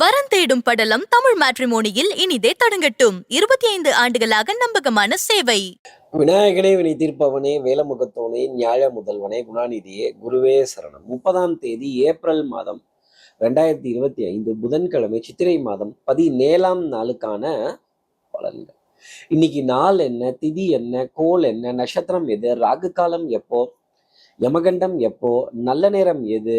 வரன் தேடும் படலம் தமிழ் மேட்ரிமோனியில் இனிதே தொடங்கட்டும். இருபத்தி ஐந்து ஆண்டுகளாக நம்பகமான சேவை. விநாயகனே வினை தீர்ப்பவனே வேலமுகத்தோனே நியாய முதல்வனே குணாநிதியே குருவே சரணம். முப்பதாம் தேதி ஏப்ரல் மாதம் ரெண்டாயிரத்தி இருபத்தி ஐந்து புதன்கிழமை சித்திரை மாதம் பதினேழாம் நாளுக்கான பலன்கள். இன்னைக்கு நாள் என்ன திதி என்ன கோல் என்ன நட்சத்திரம் எது ராகு காலம் எப்போ யமகண்டம் எப்போ நல்ல நேரம் எது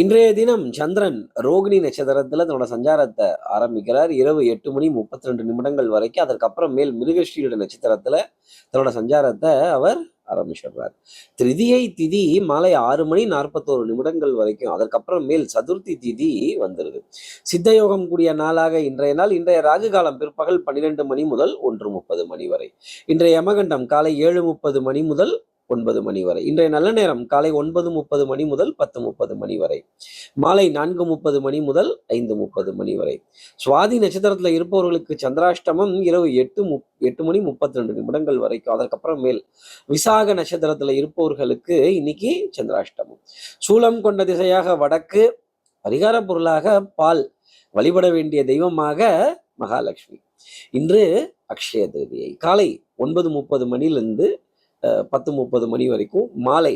இன்றைய தினம் சந்திரன் ரோகிணி நட்சத்திரத்துல தன்னோட சஞ்சாரத்தை ஆரம்பிக்கிறார். இரவு எட்டு மணி முப்பத்தி ரெண்டு நிமிடங்கள் வரைக்கும் அதற்கப்புறம் மேல் மிருகஸ்ரீயோட நட்சத்திரத்துல தன்னோட சஞ்சாரத்தை அவர் ஆரம்பிச்சிடுறார். திருதியை திதி மாலை ஆறு மணி நாற்பத்தோரு நிமிடங்கள் வரைக்கும் அதற்கப்புறம் மேல் சதுர்த்தி திதி வந்துருது. சித்தயோகம் கூடிய நாளாக இன்றைய நாள். இன்றைய ராகு காலம் பிற்பகல் பன்னிரெண்டு மணி முதல் ஒன்று முப்பது மணி வரை. இன்றைய யமகண்டம் காலை ஏழு முப்பது மணி முதல் ஒன்பது மணி வரை. இன்றைய நல்ல நேரம் காலை ஒன்பது முப்பது மணி முதல் பத்து முப்பது மணி வரை. மாலை நான்கு முப்பது மணி முதல் ஐந்து முப்பது மணி வரை. சுவாதி நட்சத்திரத்துல இருப்பவர்களுக்கு சந்திராஷ்டமம் இரவு எட்டு மு எட்டு மணி முப்பத்தி ரெண்டு நிமிடங்கள் வரைக்கும். அதற்கப்புறம் மேல் விசாக நட்சத்திரத்துல இருப்பவர்களுக்கு இன்னைக்கு சந்திராஷ்டமம். சூலம் கொண்ட திசையாக வடக்கு பரிகார பொருளாக பால் வழிபட வேண்டிய தெய்வமாக மகாலட்சுமி. இன்று அக்ஷய திருதியை. காலை ஒன்பது முப்பது மணிலிருந்து பத்து முப்பது மணி வரைக்கும் மாலை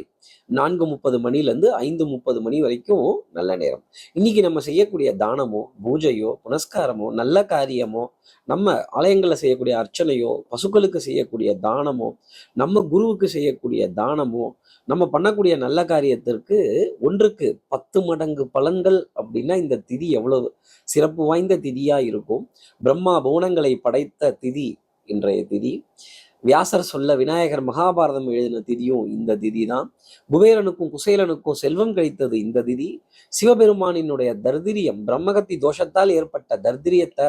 நான்கு முப்பது மணிலேருந்து ஐந்து முப்பது மணி வரைக்கும் நல்ல நேரம். இன்னைக்கு நம்ம செய்யக்கூடிய தானமோ பூஜையோ புனஸ்காரமோ நல்ல காரியமோ நம்ம ஆலயங்களில் செய்யக்கூடிய அர்ச்சனையோ பசுக்களுக்கு செய்யக்கூடிய தானமோ நம்ம குருவுக்கு செய்யக்கூடிய தானமோ நம்ம பண்ணக்கூடிய நல்ல காரியத்திற்கு ஒன்றுக்கு பத்து மடங்கு பலன்கள் அப்படின்னா இந்த திதி எவ்வளவு சிறப்பு வாய்ந்த திதியாக இருக்கும். பிரம்மா புவனங்களை படைத்த திதி இன்றைய திதி. வியாசர் சொல்ல விநாயகர் மகாபாரதம் எழுதின திதியும் இந்த திதி தான் குபேரனுக்கும் குசேலனுக்கும் செல்வம் கிடைத்தது இந்த திதி. சிவபெருமானினுடைய தர்திரியம் பிரம்மகத்தி தோஷத்தால் ஏற்பட்ட தர்திரியத்தை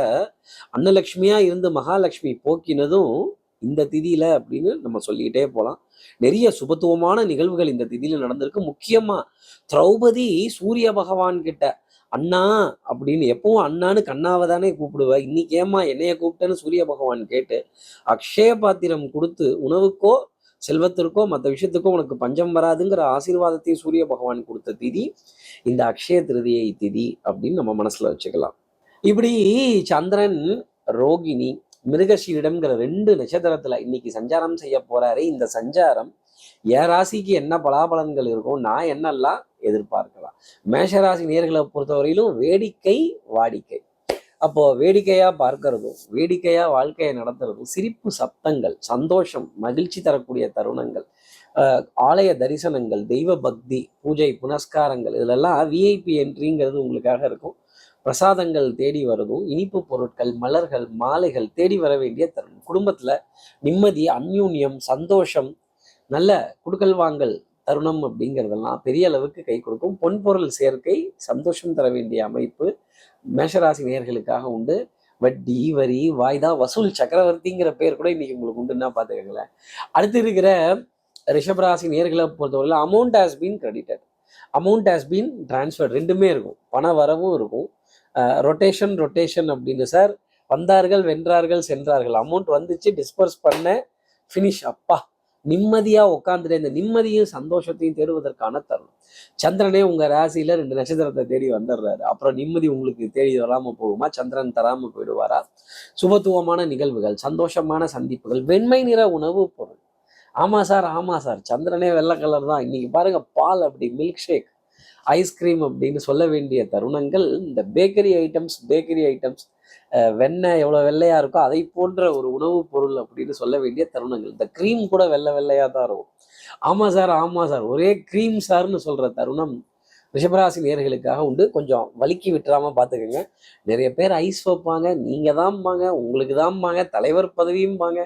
அன்னலக்ஷ்மியா இருந்து மகாலட்சுமி போக்கினதும் இந்த திதியில அப்படின்னு நம்ம சொல்லிக்கிட்டே போகலாம் நிறைய சுபத்துவமான நிகழ்வுகள் இந்த திதியில நடந்திருக்கு. முக்கியமா திரௌபதி சூரிய பகவான் கிட்ட அண்ணா அப்படின்னு எப்பவும் அண்ணான்னு கண்ணாவை தானே கூப்பிடுவ. இன்னைக்கு ஏமா என்னைய கூப்பிட்டேன்னு சூரிய பகவான் கேட்டு அக்ஷய பாத்திரம் கொடுத்து உணவுக்கோ செல்வத்திற்கோ மற்ற விஷயத்துக்கோ உனக்கு பஞ்சம் வராதுங்கிற ஆசீர்வாதத்தையும் சூரிய பகவான் கொடுத்த திதி இந்த அக்ஷய திருதியை திதி அப்படின்னு நம்ம மனசுல வச்சுக்கலாம். இப்படி சந்திரன் ரோகிணி மிருகஷீரிடம்ங்கிற ரெண்டு நட்சத்திரத்துல இன்னைக்கு சஞ்சாரம் செய்ய போறாரு. இந்த சஞ்சாரம் என் ராசிக்கு என்ன பலாபலன்கள் இருக்கும் நான் என்னெல்லாம் எதிர்பார்க்கலாம். மேஷராசி நேர்களை பொறுத்தவரையிலும் வேடிக்கை வாடிக்கை. அப்போ வேடிக்கையா பார்க்கறதும் வேடிக்கையா வாழ்க்கையை நடத்துறதும் சிரிப்பு சப்தங்கள் சந்தோஷம் மகிழ்ச்சி தரக்கூடிய தருணங்கள் ஆலய தரிசனங்கள் தெய்வ பக்தி பூஜை புனஸ்காரங்கள் இதிலெல்லாம் விஐபி என்ட்ரிங்கிறது உங்களுக்காக இருக்கும். பிரசாதங்கள் தேடி வரதும் இனிப்பு பொருட்கள் மலர்கள் மாலைகள் தேடி வர வேண்டிய தருணம். குடும்பத்தில் நிம்மதி அந்யூன்யம் சந்தோஷம் நல்ல குடுக்கல் வாங்கல் தருணம் அப்படிங்கிறதெல்லாம் பெரிய அளவுக்கு கை கொடுக்கும். பொன்பொருள் சேர்க்கை சந்தோஷம் தர வேண்டிய அமைப்பு மேஷராசி நேயர்களுக்காக உண்டு. வட்டி வரி வாய்தா வசூல் சக்கரவர்த்திங்கிற பேர் கூட இன்னைக்கு உங்களுக்கு உண்டுன்னா பார்த்துக்கங்களேன். அடுத்து இருக்கிற ரிஷபராசி நேர்களை பொறுத்தவரையில் amount has been credited amount has been transfer ரெண்டுமே இருக்கும். பண வரவும் இருக்கும். ரொட்டேஷன் ரொட்டேஷன் அப்படின்னு சார் வந்தார்கள் வென்றார்கள் சென்றார்கள். அமௌண்ட் வந்துச்சு டிஸ்பர்ஸ் பண்ண ஃபினிஷ் அப்பா நிம்மதியா உட்காந்துட்டு இந்த நிம்மதியும் சந்தோஷத்தையும் தேடுவதற்கான தருணம். சந்திரனே உங்க ராசியில ரெண்டு நட்சத்திரத்தை தேடி வந்துடுறாரு. அப்புறம் நிம்மதி உங்களுக்கு தேடி வராம போகுமா? சந்திரன் தராம போயிடுவாரா? சுபத்துவமான நிகழ்வுகள் சந்தோஷமான சந்திப்புகள் வெண்மை நிற உணவு பொருள். ஆமா சார் ஆமா சார். சந்திரனே வெள்ளை கலர் தான். இன்னைக்கு பாருங்க பால் அப்படி மில்க் ஷேக் ஐஸ்கிரீம் அப்படின்னு சொல்ல வேண்டிய தருணங்கள். இந்த பேக்கரி ஐட்டம்ஸ் பேக்கரி ஐட்டம்ஸ் வெண்ணெய் எவ்வளோ வெள்ளையா இருக்கோ அதை போன்ற ஒரு உணவுப் பொருள் அப்படின்னு சொல்ல வேண்டிய தருணங்கள். இந்த க்ரீம் கூட வெள்ளை வெள்ளையாக தான் இருக்கும். ஆமாம் சார் ஆமாம் சார் ஒரே க்ரீம் சார்னு சொல்கிற தருணம் ரிஷபராசி நேர்களுக்காக உண்டு. கொஞ்சம் வலிக்கி விட்டுறாம பார்த்துக்கோங்க நிறைய பேர் ஐஸ் வைப்பாங்க. நீங்கள் தான்பாங்க உங்களுக்கு தான்பாங்க தலைவர் பதவியும்பாங்க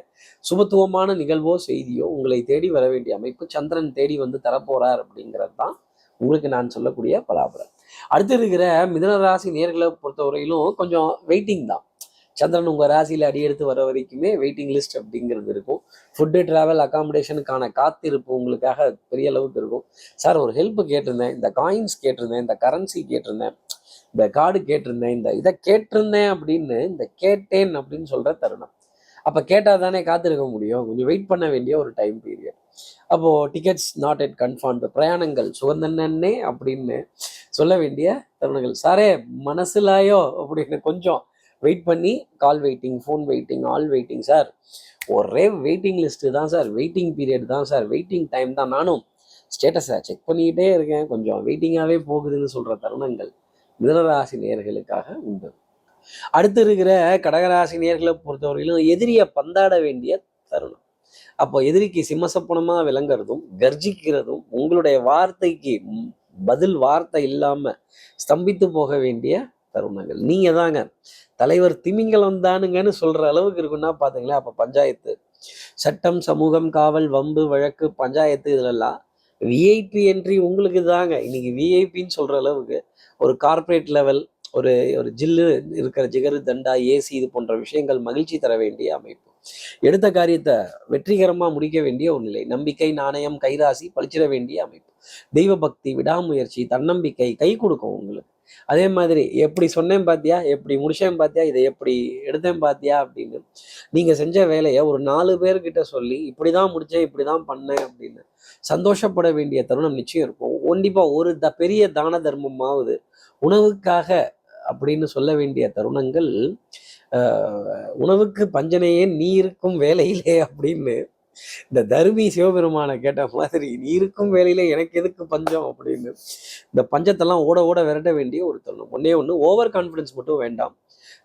சுபத்துவமான நிகழ்வோ செய்தியோ உங்களை தேடி வர வேண்டிய அமைப்பு சந்திரன் தேடி வந்து தரப்போறார் அப்படிங்கிறது தான் உங்களுக்கு நான் சொல்லக்கூடிய பலாபலம் அடுத்து இருக்கிற மிதன ராசி நேர்களை பொறுத்தவரையிலும் கொஞ்சம் வெயிட்டிங் தான். சந்திரன் உங்கள் ராசியில் அடி எடுத்து வர வரைக்குமே வெயிட்டிங் லிஸ்ட் அப்படிங்கிறது இருக்கும். ஃபுட்டு ட்ராவல் அகாமடேஷனுக்கான காத்திருப்பு உங்களுக்காக பெரிய அளவுக்கு இருக்கும். சார் ஒரு ஹெல்ப் கேட்டிருந்தேன். இந்த காயின்ஸ் கேட்டிருந்தேன். இந்த கரன்சி கேட்டிருந்தேன். இந்த கார்டு கேட்டிருந்தேன். இந்த இதை கேட்டிருந்தேன் அப்படின்னு இந்த கேட்டேன் அப்படின்னு சொல்கிற தருணம். அப்போ கேட்டால் தானே காத்திருக்க முடியும். கொஞ்சம் வெயிட் பண்ண வேண்டிய ஒரு டைம் பீரியட் அப்போது டிக்கெட்ஸ் நாட் எட் கன்ஃபார்ம்டு பிரயாணங்கள் சுகந்தன்னே அப்படின்னு சொல்ல வேண்டிய தருணங்கள். சாரே மனசுலாயோ? அப்படின்னு கொஞ்சம் வெயிட் பண்ணி call waiting phone waiting all waiting sir ஒரே வெயிட்டிங் லிஸ்ட்டு தான் சார் வெயிட்டிங் பீரியட் தான் சார் வெயிட்டிங் டைம் தான். நானும் ஸ்டேட்டஸை செக் பண்ணிக்கிட்டே இருக்கேன். கொஞ்சம் வெயிட்டிங்காகவே போகுதுன்னு சொல்கிற தருணங்கள் மிதனராசி நேர்களுக்காக உண்டு. அடுத்து இருக்கிற கடகராசி நேர்களை பொறுத்தவரையிலும் எதிரியை பந்தாட வேண்டிய தருணம். அப்போ எதிரிக்கு சிம்மசப்பனமாக விளங்குறதும் கர்ஜிக்கிறதும் உங்களுடைய வார்த்தைக்கு பதில் வார்த்தை இல்லாமல் ஸ்தம்பித்து போக வேண்டிய தருணங்கள். நீங்கள் தாங்க. தலைவர் திமிங்கலம் தானுங்கன்னு சொல்கிற அளவுக்கு இருக்குன்னா பார்த்தீங்களா அப்போ பஞ்சாயத்து. சட்டம் சமூகம் காவல் வம்பு வழக்கு பஞ்சாயத்து இதிலெல்லாம் விஐபி என்ட்ரி உங்களுக்கு தாங்க. இன்னைக்கு விஐபின்னு சொல்கிற அளவுக்கு ஒரு கார்ப்பரேட் லெவல் ஒரு ஒரு ஜில்லு இருக்கிற ஜிகரு தண்டா ஏசி இது போன்ற விஷயங்கள் மகிழ்ச்சி தர வேண்டிய அமைப்பு. எடுத்த காரியத்தை வெற்றிகரமாக முடிக்க வேண்டிய ஒரு நிலை. நம்பிக்கை நாணயம் கைராசி பழிச்சிட வேண்டிய அமைப்பு. தெய்வ பக்தி விடாமுயற்சி தன்னம்பிக்கை கை கொடுக்கும் உங்களுக்கு. அதே மாதிரி எப்படி சொன்னேன் பாத்தியா? எப்படி முடிச்சேன் பாத்தியா? இதை எப்படி எடுத்தேன் பாத்தியா? அப்படின்னு. நீங்க செஞ்ச வேலையை ஒரு நாலு பேர்கிட்ட சொல்லி இப்படிதான் முடிச்சேன் இப்படிதான் பண்ணேன் அப்படின்னு. சந்தோஷப்பட வேண்டிய தருணம் நிச்சயம் இருக்கும். கண்டிப்பா ஒரு த பெரிய தான தர்மமாவது உணவுக்காக அப்படின்னு சொல்ல வேண்டிய தருணங்கள் ஆஹ், உணவுக்கு பஞ்சனையே நீ இருக்கும் வேலையிலே அப்படின்னு இந்த தருமி சிவபெருமானை கேட்ட மாதிரி நீ இருக்கும் வேலையில எனக்கு எதுக்கு பஞ்சம்? அப்படின்னு. இந்த பஞ்சத்தெல்லாம் ஓட ஓட விரட்ட வேண்டிய ஒரு தருணம் ஒன்னே ஒன்று ஓவர் கான்ஃபிடன்ஸ் மட்டும் வேண்டாம்.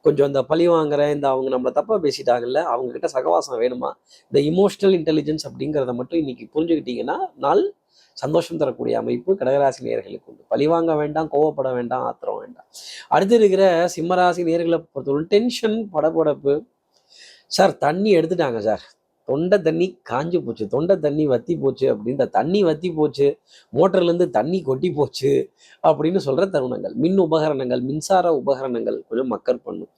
கொஞ்சம் இந்த பழி வாங்குற இந்த அவங்க நம்மளை தப்பா பேசிட்டாங்கல்ல அவங்க கிட்ட சகவாசம் வேணுமா? இந்த இமோஷனல் இன்டெலிஜென்ஸ் அப்படிங்கிறத மட்டும் இன்னைக்கு புரிஞ்சுக்கிட்டீங்கன்னா நாள் சந்தோஷம் தரக்கூடிய அமைப்பு கடகராசி நேர்களுக்கு உண்டு. பழி வாங்க வேண்டாம் கோவப்பட வேண்டாம் ஆத்திரம் வேண்டாம். அடுத்து இருக்கிற சிம்மராசி நேர்களை பொறுத்தவரை டென்ஷன் படபடப்பு. சார் தண்ணி எடுத்துட்டாங்க சார். தொண்டை தண்ணி காஞ்சு போச்சு. தொண்டை தண்ணி வத்தி போச்சு அப்படின்ற தண்ணி வத்தி போச்சு. மோட்டர்லேருந்து தண்ணி கொட்டி போச்சு அப்படின்னு சொல்கிற தருணங்கள். மின் உபகரணங்கள் மின்சார உபகரணங்கள் கொஞ்சம் மக்கர் பண்ணும்.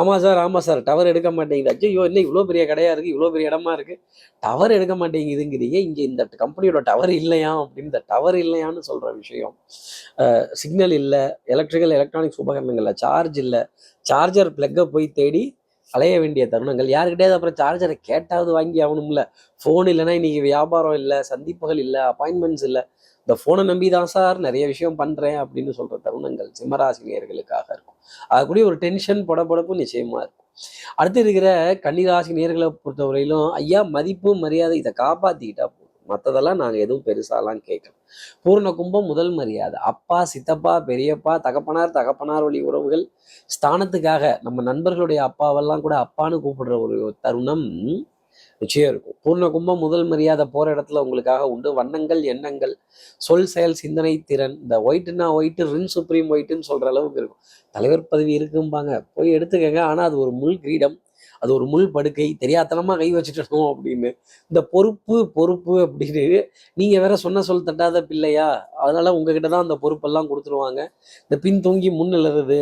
ஆமாம் சார் ஆமாம் சார். டவர் எடுக்க மாட்டேங்குது. ஐயோ என்ன இவ்வளோ பெரிய கடையாக இருக்குது இவ்வளோ பெரிய இடமா இருக்குது டவர் எடுக்க மாட்டேங்குதுங்கிறீங்க. இங்கே இந்த கம்பெனியோட டவர் இல்லையா அப்படின்னு இந்த டவர் இல்லையான்னு சொல்கிற விஷயம். சிக்னல் இல்லை. எலக்ட்ரிக்கல் எலக்ட்ரானிக்ஸ் உபகரணங்களில் சார்ஜ் இல்லை. சார்ஜர் ப்ளக்கை போய் தேடி அலைய வேண்டிய தருணங்கள். யாருக்கிட்டே அப்புறம் சார்ஜரை கேட்டாவது வாங்கி ஆகணும்ல. ஃபோன் இல்லைன்னா இன்னைக்கு வியாபாரம் இல்லை சந்திப்புகள் இல்லை அப்பாயின்மெண்ட்ஸ் இல்லை. இந்த ஃபோனை நம்பி தான் சார் நிறைய விஷயம் பண்ணுறேன் அப்படின்னு சொல்கிற தருணங்கள் சிம்மராசினியர்களுக்காக இருக்கும். அதுக்கூடிய ஒரு டென்ஷன் படப்படப்பும் நிச்சயமாக இருக்கும். அடுத்து இருக்கிற கன்னிராசி நேர்களை பொறுத்தவரையிலும் ஐயா மதிப்பு மரியாதை இதை காப்பாற்றிக்கிட்டா மற்றதெல்லாம் நாங்கள் எதுவும் பெருசாலாம் கேட்கல. பூர்ண கும்பம் முதல் மரியாதை. அப்பா சித்தப்பா பெரியப்பா தகப்பனார் தகப்பனார் வழி உறவுகள் ஸ்தானத்துக்காக நம்ம நண்பர்களுடைய அப்பாவெல்லாம் கூட அப்பான்னு கூப்பிடுற ஒரு தருணம் நிச்சயம் இருக்கும். பூர்ண கும்பம் முதல் மரியாதை போகிற இடத்துல உங்களுக்காக உண்டு. வண்ணங்கள் எண்ணங்கள் சொல் செயல் சிந்தனை திறன் இந்த ஒயிட்னா ஒயிட்டு ரின் சுப்ரீம் ஒயிட்டுன்னு சொல்ற அளவுக்கு இருக்கும். தலைவர் பதவி இருக்கும்பாங்க. போய் எடுத்துக்கங்க. ஆனால் அது ஒரு முள் கிரீடம். அது ஒரு முள் படுக்கை தெரியாத்தனமா கை வச்சுட்டோம் அப்படின்னு. இந்த பொறுப்பு பொறுப்பு அப்படின்னு நீங்க வேற சொன்ன சொல் தட்டாத பிள்ளையா? அதனால உங்ககிட்ட தான் அந்த பொறுப்பெல்லாம் கொடுத்துருவாங்க. இந்த பின் தூங்கி முன்னிலறது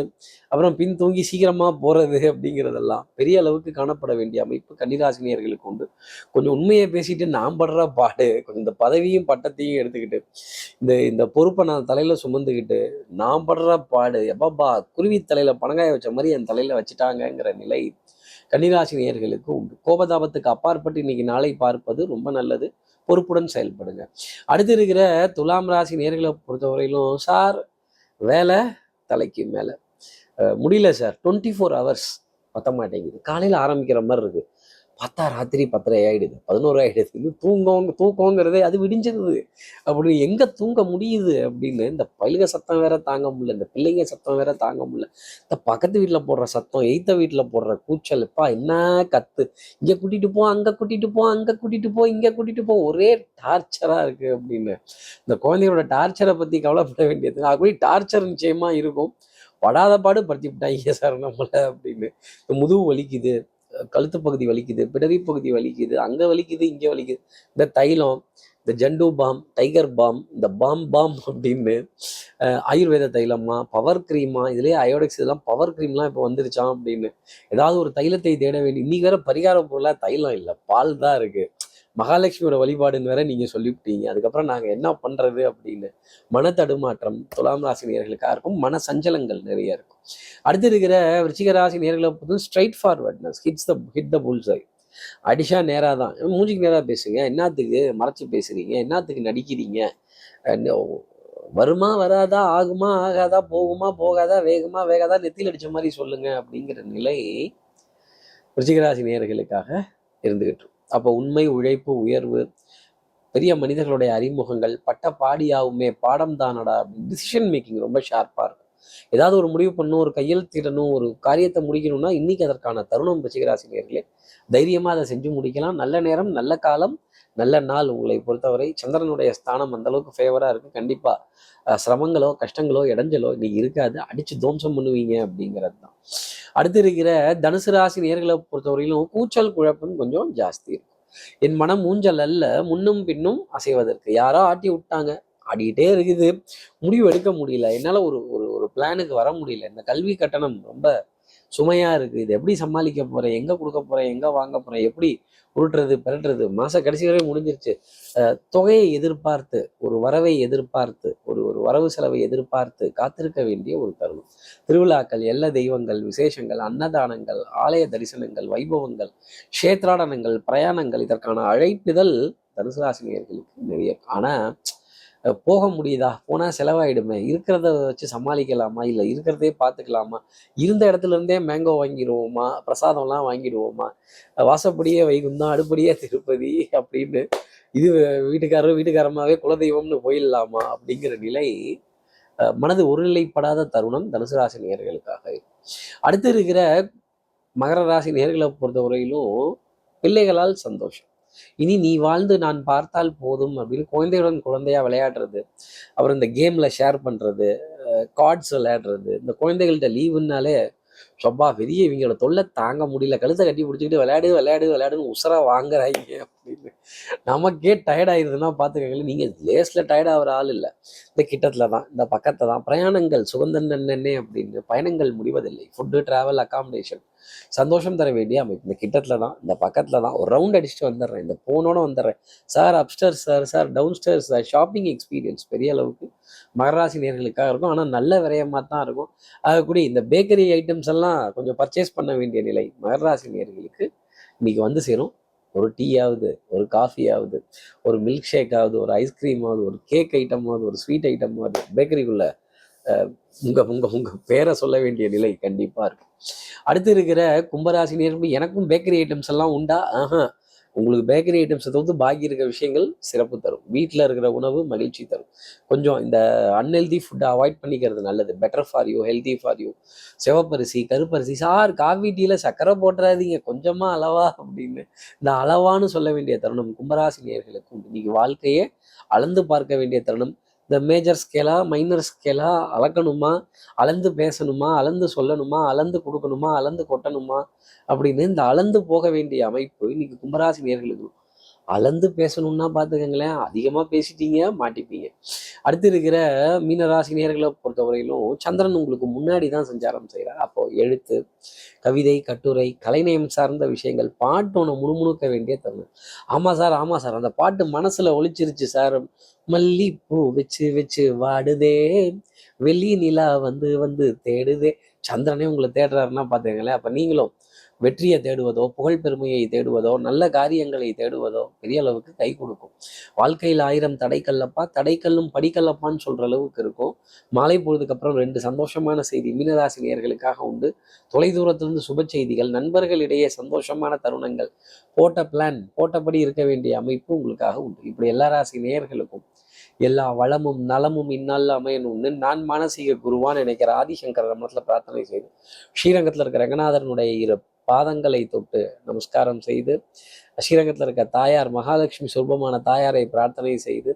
அப்புறம் பின் தூங்கி சீக்கிரமா போறது அப்படிங்கிறதெல்லாம் பெரிய அளவுக்கு காணப்பட வேண்டிய அமைப்பு கன்னிராசினியர்களுக்கு உண்டு. கொஞ்சம் உண்மையை பேசிட்டு நான் படுற பாடு கொஞ்சம் இந்த பதவியும் பட்டத்தையும் எடுத்துக்கிட்டு இந்த இந்த பொறுப்பை நான் தலையில சுமந்துக்கிட்டு நான் படுற பாடு எப்பாப்பா குருவி தலையில பணங்காய வச்ச மாதிரி என் தலையில வச்சுட்டாங்கங்கிற நிலை கன்னிராசி நேயர்களுக்கு உண்டு. கோபதாபத்துக்கு அப்பாற்பட்டு இன்னைக்கு நாளை பார்ப்பது ரொம்ப நல்லது. பொறுப்புடன் செயல்படுங்க. அடுத்து இருக்கிற துலாம் ராசி நேர்களை பொறுத்தவரையிலும் சார் வேலை தலைக்கு மேலே. முடியல சார். டுவெண்ட்டி ஃபோர் ஹவர்ஸ் பத்த மாட்டேங்குது. காலையில் ஆரம்பிக்கிற மாதிரி இருக்குது பார்த்தா ராத்திரி பத்தரை ஆகிடுது பதினோரு ஆகிடுது இது தூக்கோங்கிறதே தூக்கங்கிறதே அது விடிஞ்சிருது அப்படி எங்கே தூங்க முடியுது அப்படின்னு இந்த பழுக சத்தம் வேற தாங்க முடியல. இந்த பிள்ளைங்க சத்தம் வேற தாங்க முடியல. இந்த பக்கத்து வீட்டில் போடுற சத்தம் எய்த்த வீட்டில் போடுற கூச்சல் எப்பா என்ன கத்து? இங்கே கூட்டிட்டு போ அங்கே கூட்டிட்டு போ அங்கே கூட்டிட்டு போ இங்கே கூட்டிட்டு போ. ஒரே டார்ச்சராக இருக்குது அப்படின்னு. இந்த குழந்தைகளோட டார்ச்சரை பற்றி கவலைப்பட வேண்டியது அப்படி டார்ச்சர் நிச்சயமாக இருக்கும். படாத பாடு படுத்தி விட்டாங்க. சார் நம்மளை அப்படின்னு. இந்த முதுகு வலிக்குது. கழுத்து பகுதி வலிக்குது பிடரி பகுதி வலிக்குது அங்கே வலிக்குது இங்கே வலிக்குது. இந்த தைலம் இந்த ஜண்டு பாம் டைகர் பாம் இந்த பாம் பாம் அப்படின்னு ஆயுர்வேத தைலமா பவர் க்ரீமா இதுலேயே அயோடெக்ஸ் இதெல்லாம் பவர் க்ரீம்லாம் இப்போ வந்துருச்சாம் அப்படின்னு. ஏதாவது ஒரு தைலத்தை தேட வேண்டி இன்னைக்கு வேற பரிகார பொருளாக தைலம் இல்லை பால் தான் இருக்குது மகாலட்சுமியோட வழிபாடுன்னு வேற நீங்க சொல்லிவிட்டீங்க. அதுக்கப்புறம் நாங்க என்ன பண்றது அப்படின்னு மன தடுமாற்றம் துலாம் ராசி நேர்களுக்காக இருக்கும் மன சஞ்சலங்கள் நிறைய இருக்கும். அடுத்து இருக்கிற விருச்சிக ராசி நேர்களை பொறுத்தும் straight forwardness hits the hit the bulls அடிஷா நேராக தான். மூஞ்சிக்கு நேராக பேசுங்க. என்னத்துக்கு மறைச்சு பேசுறீங்க? என்னத்துக்கு நடிக்கிறீங்க? வருமா வராதா? ஆகுமா? ஆகாதா? போகுமா? போகாதா? வேகமா? வேகாதா? நெத்தியில் அடிச்ச மாதிரி சொல்லுங்க அப்படிங்கிற நிலை விருச்சிகராசி நேர்களுக்காக இருந்துகிட்டு அப்போ உண்மை உழைப்பு உயர்வு பெரிய மனிதர்களுடைய அறிமுகங்கள் பட்ட பாடியாவுமே பாடம் தானடா அப்படின்னு டிசிஷன் மேக்கிங் ரொம்ப ஷார்ப்பாக இருக்கும். ஏதாவது ஒரு முடிவு பண்ணணும் ஒரு கையெழுத்திடணும் ஒரு காரியத்தை முடிக்கணும்னா இன்னைக்கு அதற்கான தருணம் ரிச்சிகராசி நேர்களே தைரியமாக அதை செஞ்சு முடிக்கலாம். நல்ல நேரம் நல்ல காலம் நல்ல நாள் உங்களை பொறுத்தவரை சந்திரனுடைய ஸ்தானம் அந்த அளவுக்கு ஃபேவராக இருக்கு. கண்டிப்பாக சிரமங்களோ கஷ்டங்களோ இடைஞ்சலோ இன்னைக்கு இருக்காது. அடிச்சு தோம்சம் பண்ணுவீங்க அப்படிங்கிறது தான். அடுத்து இருக்கிற தனுசு ராசி நேர்களை பொறுத்தவரையிலும் கூச்சல் குழப்பம் கொஞ்சம் ஜாஸ்தி இருக்கும். என் மனம் ஊஞ்சல் அல்ல முன்னும் பின்னும் அசைவதற்கு. யாரோ ஆட்டி விட்டாங்க ஆடிக்கிட்டே இருக்குது. முடிவு எடுக்க முடியல. என்னால் ஒரு ஒரு ஒரு பிளானுக்கு வர முடியல. இந்த கல்வி கட்டணம் ரொம்ப சுமையா இருக்கு. இது எப்படி சமாளிக்க போறேன் எங்க கொடுக்க போறேன் எங்க வாங்க போறேன் எப்படி உருட்டுறது பிறட்டுறது மாச கடைசி வரை முடிஞ்சிருச்சு. அஹ் தொகையை எதிர்பார்த்து ஒரு வரவை எதிர்பார்த்து ஒரு ஒரு வரவு செலவை எதிர்பார்த்து காத்திருக்க வேண்டிய ஒரு தருணம். திருவிழாக்கள் எல்லா தெய்வங்கள் விசேஷங்கள் அன்னதானங்கள் ஆலய தரிசனங்கள் வைபவங்கள் க்ஷேத்ராடனங்கள் பிரயாணங்கள் இதற்கான அழைப்பிதழ் தனுசு ராசினியர்களுக்கு நிறைய. ஆனா போக முடியுதா? போனா செலவாயிடுமே. இருக்கிறத வச்சு சமாளிக்கலாமா? இல்லை இருக்கிறதே பார்த்துக்கலாமா இருந்த இடத்துல இருந்தே மேங்கோ வாங்கிடுவோமா? பிரசாதம்லாம் வாங்கிடுவோமா? வாசப்படியே வைகுந்தம் அடுப்படியே திருப்பதி அப்படின்னு இது வீட்டுக்காரர் வீட்டுக்காரமாவே குலதெய்வம்னு போயிடலாமா அப்படிங்கிற நிலை அஹ் மனது ஒருநிலைப்படாத தருணம் தனுசு ராசி நேர்களுக்காக அடுத்து இருக்கிற மகர ராசி நேர்களை பொறுத்தவரையிலும் பிள்ளைகளால் சந்தோஷம். இனி நீ வாழ்ந்து நான் பார்த்தால் போதும் அப்படின்னு குழந்தையுடன் குழந்தையா விளையாடுறது அப்புறம் இந்த கேம்ல ஷேர் பண்றது கார்ட்ஸ் விளையாடுறது இந்த குழந்தைகள்கிட்ட லீவுன்னாலே சொப்பா பெரிய இவங்களோட தொல்லை தாங்க முடியல. கழுத்தை கட்டி பிடிச்சிக்கிட்டு விளையாடு விளையாடு விளையாடுன்னு உசுரா வாங்குறாங்க அப்படின்னு. நமக்கே டயர்ட் ஆயிருதுன்னா பார்த்துக்கங்களேன். நீங்கள் லேஸில் டயர்ட் ஆகிற ஆள் இல்லை. இந்த கிட்டத்தில் தான் இந்த பக்கத்தில் தான். பிரயாணங்கள் சுகந்தன் நன்னே அப்படின்னு பயணங்கள் முடிவதில்லை. ஃபுட்டு ட்ராவல் அக்காமடேஷன் சந்தோஷம் தர வேண்டிய அமைப்பு. இந்த கிட்டத்தில் தான் இந்த பக்கத்தில் தான். ஒரு ரவுண்ட் அடிச்சுட்டு வந்துடுறேன். இந்த ஃபோனோட வந்துடுறேன். Sir upstairs sir sir downstairs sir shopping experience பெரிய அளவுக்கு மகராசி நேர்களுக்காக இருக்கும். ஆனால் நல்ல விரயமாக தான் இருக்கும். அதுக்கூடிய இந்த பேக்கரி ஐட்டம்ஸ் எல்லாம் கொஞ்சம் பர்ச்சேஸ் பண்ண வேண்டிய நிலை மகராசி நேர்களுக்கு இன்னைக்கு வந்து சேரும். ஒரு டீயாவது ஒரு காஃபியாவது ஒரு மில்க் ஷேக்காவது ஒரு ஐஸ்கிரீமாவது ஒரு கேக் ஐட்டமாவது ஒரு ஸ்வீட் ஐட்டமாவது பேக்கரிக்குள்ள உங்க உங்க உங்க பேரை சொல்ல வேண்டிய நிலை கண்டிப்பா இருக்கு அடுத்து இருக்கிற கும்பராசி நேர்மை எனக்கும் பேக்கரி ஐட்டம்ஸ் எல்லாம் உண்டா? ஆஹா உங்களுக்கு பேக்கரி ஐட்டம்ஸை தவிர்த்து பாக்கி இருக்கிற விஷயங்கள் சிறப்பு தரும். வீட்டில் இருக்கிற உணவு மகிழ்ச்சி தரும். கொஞ்சம் இந்த அன்ஹெல்தி ஃபுட்டை அவாய்ட் பண்ணிக்கிறது நல்லது. Better for you healthy for you சிவப்பரிசி கருப்பரிசி சார் காஃபி டீயில் சக்கரை போட்டுறாதீங்க. கொஞ்சமாக அளவா அப்படின்னு. இந்த அளவான்னு சொல்ல வேண்டிய தருணம் கும்பராசி நேர்களுக்கும் இன்னைக்கு வாழ்க்கையே அளந்து பார்க்க வேண்டிய தருணம். இந்த மேஜர் ஸ்கேலா மைனர் ஸ்கேலா அளக்கணுமா? அளந்து பேசணுமா? அளந்து சொல்லணுமா? அளந்து கொடுக்கணுமா? அளந்து கொட்டணுமா? அப்படின்னு இந்த அளந்து போக வேண்டிய அமைப்பு இன்னைக்கு கும்பராசி நேர்களுக்கு. அளந்து பேசணும்னா பார்த்துக்கங்களேன் அதிகமாக பேசிட்டீங்க மாட்டிப்பீங்க. அடுத்து இருக்கிற மீனராசி நேர்களை பொறுத்தவரையிலும் சந்திரன் உங்களுக்கு முன்னாடி தான் சஞ்சாரம் செய்கிறார் அப்போ எழுத்து கவிதை கட்டுரை கலைநயம் சார்ந்த விஷயங்கள் பாட்டு ஒன்று முணுமுணுக்க வேண்டிய தருணம். ஆமாம் சார் ஆமாம் சார் அந்த பாட்டு மனசில் ஒழிச்சிருச்சு சார். மல்லிப்பூ வச்சு வச்சு வாடுதே. வெள்ளி நிலா வந்து வந்து தேடுதே. சந்திரனே உங்களை தேடுறாருன்னா பார்த்துக்கங்களேன் அப்போ நீங்களும் வெற்றியை தேடுவதோ புகழ் பெருமையை தேடுவதோ நல்ல காரியங்களை தேடுவதோ பெரிய அளவுக்கு கை கொடுக்கும். வாழ்க்கையில் ஆயிரம் தடைக்கல்லப்பா தடைக்கல்லும் படிக்கல்லப்பான்னு சொல்ற அளவுக்கு இருக்கும். மாலை பொழுதுக்கு அப்புறம் ரெண்டு சந்தோஷமான செய்தி மீனராசி நேர்களுக்காக உண்டு. தொலைதூரத்திலிருந்து சுப செய்திகள் நண்பர்களிடையே சந்தோஷமான தருணங்கள். போட்ட பிளான் போட்டபடி இருக்க வேண்டிய அமைப்பு உங்களுக்காக உண்டு. இப்படி எல்லா ராசி நேயர்களுக்கும் எல்லா வளமும் நலமும் இந்நாளில் அமையணும்னு நான் மானசீக குருவான்னு நினைக்கிற ஆதிசங்கர் ரமணத்தில் பிரார்த்தனை செய்து ஸ்ரீரங்கத்தில் இருக்கிற ரங்கநாதனுடைய இரு பாதங்களை தொட்டு நமஸ்காரம் செய்து ஸ்ரீரங்கத்தில் இருக்க தாயார் மகாலட்சுமி சொர்பமான தாயாரை பிரார்த்தனை செய்து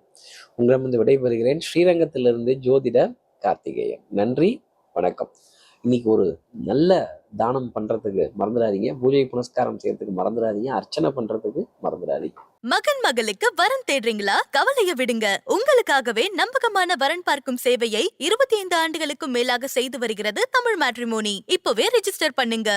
உங்களிடமிருந்து விடைபெறுகிறேன். ஸ்ரீரங்கத்திலிருந்து ஜோதிட கார்த்திகேயன். நன்றி வணக்கம். இன்னைக்கு ஒரு நல்ல தானம் பண்றதுக்கு மறந்துடாதீங்க. பூஜை புனஸ்காரம் செய்யறதுக்கு மறந்துடாதீங்க. அர்ச்சனை பண்றதுக்கு மறந்துடாதீங்க. மகன் மகளுக்கு வரன் தேடுறீங்களா? கவலைய விடுங்க. உங்களுக்காகவே நம்பகமான வரன் பார்க்கும் சேவையை இருபத்தி ஐந்து ஆண்டுகளுக்கும் மேலாக செய்து வருகிறது தமிழ் மேட்ரிமோனி. இப்பவே ரெஜிஸ்டர் பண்ணுங்க.